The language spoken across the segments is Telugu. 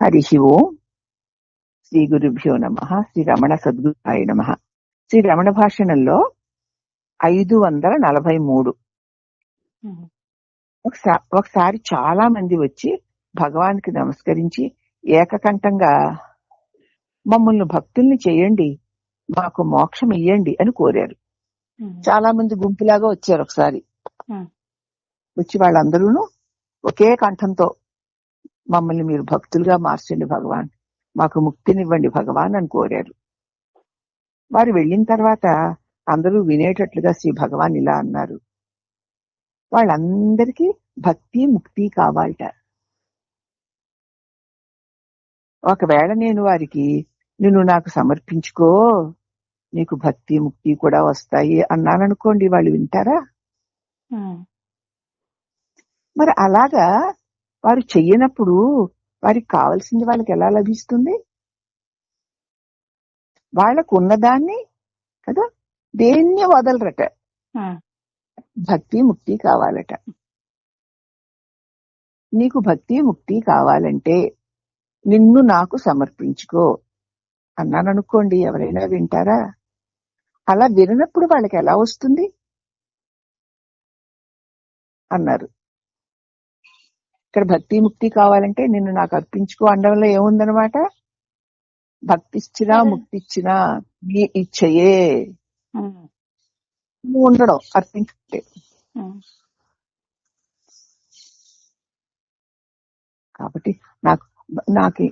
హరి ఓం శ్రీ గురుభ్యో నమ శ్రీ రమణ సద్గురాయ నమ శ్రీ రమణ భాషణంలో ఐదు వందల నలభై మూడు ఒకసారి చాలా మంది వచ్చి భగవానికి నమస్కరించి ఏకకంఠంగా మమ్మల్ని భక్తుల్ని చేయండి మాకు మోక్షం ఇయ్యండి అని కోరారు. చాలా మంది గుంపులాగా వచ్చారు ఒకసారి. వచ్చి వాళ్ళందరూను ఒకే కంఠంతో మమ్మల్ని మీరు భక్తులుగా మార్చండి భగవాన్. మాకు ముక్తినివ్వండి భగవాన్ అని కోరారు. వారు వెళ్ళిన తర్వాత అందరూ వినేటట్లుగా శ్రీ భగవాన్ ఇలా అన్నారు. వాళ్ళందరికీ భక్తి ముక్తి కావాలట. ఒకవేళ నేను వారికి నిన్ను నాకు సమర్పించుకో నీకు భక్తి ముక్తి కూడా వస్తాయి అన్నాననుకోండి వాళ్ళు వింటారా? మరి అలాగా వారు చెయ్యనప్పుడు వారికి కావాల్సింది వాళ్ళకి ఎలా లభిస్తుంది? వాళ్ళకు ఉన్నదాన్ని కదా దేన్ని వదలరట? భక్తి ముక్తి కావాలట. నీకు భక్తి ముక్తి కావాలంటే నిన్ను నాకు సమర్పించుకో అన్నాననుకోండి ఎవరైనా వింటారా? అలా విననప్పుడు వాళ్ళకి ఎలా వస్తుంది? అన్నారు. ఇక్కడ భక్తి ముక్తి కావాలంటే నిన్ను నాకు అర్పించుకో అనడంలో ఏముందనమాట భక్తి ఇచ్చినా ముక్తి ఇచ్చినా నీ ఇచ్చయే. నువ్వు ఉండడం అర్పించుకుంటే. కాబట్టి నాకు నాకు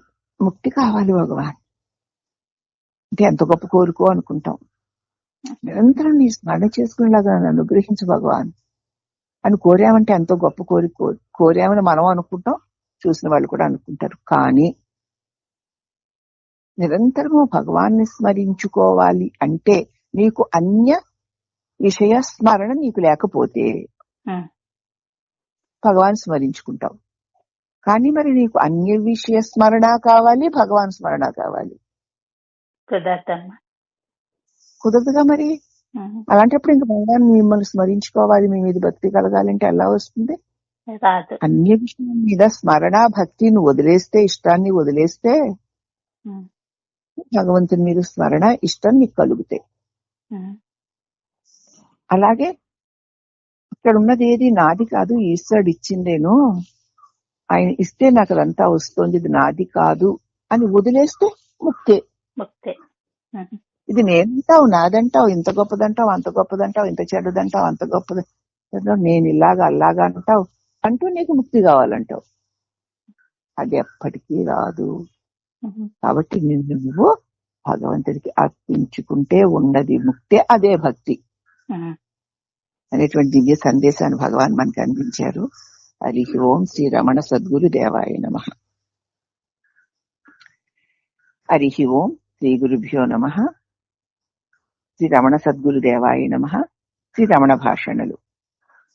ముక్తి కావాలి భగవాన్. అంటే ఎంత గొప్ప కోరుకో అనుకుంటాం. నిరంతరం నీ స్మరణ చేసుకునేలాగా నన్ను అనుగ్రహించు భగవాన్. అని కోరామంటే ఎంతో గొప్ప కోరిక కో- కోరామని మనం అనుకుంటాం చూసిన వాళ్ళు కూడా అనుకుంటారు. కానీ నిరంతరము భగవాన్ని స్మరించుకోవాలి అంటే నీకు అన్య విషయ స్మరణ నీకు లేకపోతే భగవాన్ స్మరించుకుంటావు. కానీ మరి నీకు అన్య విషయ స్మరణ కావాలి భగవాన్ స్మరణ కావాలి. కుదరదమ్మా. కుదరదుగా మరి? అలాంటప్పుడు ఇంకా భగవాన్ మిమ్మల్ని స్మరించుకోవాలి మీ మీద భక్తి కలగాలంటే ఎలా వస్తుంది? అన్య విషయం మీద స్మరణ భక్తిని వదిలేస్తే ఇష్టాన్ని వదిలేస్తే భగవంతుని మీద స్మరణ ఇష్టం నీకు కలుగుతాయి. అలాగే ఇక్కడ ఉన్నది ఏది? నాది కాదు ఈశ్వరుడు ఇచ్చిందేను. ఆయన ఇస్తే నాకు అదంతా వస్తుంది ఇది నాది కాదు అని వదిలేస్తే ముక్తే. ముక్తే. ఇది నేనంటావు నాదంటావు ఇంత గొప్పదంటావు అంత గొప్పదంటావు ఇంత చెడ్డదంటావు అంత గొప్పది నేను ఇలాగా అలాగా అంటావు అంటూ నీకు ముక్తి కావాలంటావు. అది ఎప్పటికీ రాదు. కాబట్టి నిన్ను నువ్వు భగవంతుడికి అర్పించుకుంటే ఉన్నది ముక్తే అదే భక్తి. అనేటువంటి దివ్య సందేశాన్ని భగవాన్ మనకు అందించారు. హరి ఓం శ్రీ రమణ సద్గురు దేవాయ నమ. హరి ఓం శ్రీ గురుభ్యో నమ. శ్రీ రమణ సద్గురు దేవాయ నమ. శ్రీ రమణ భాషణలు.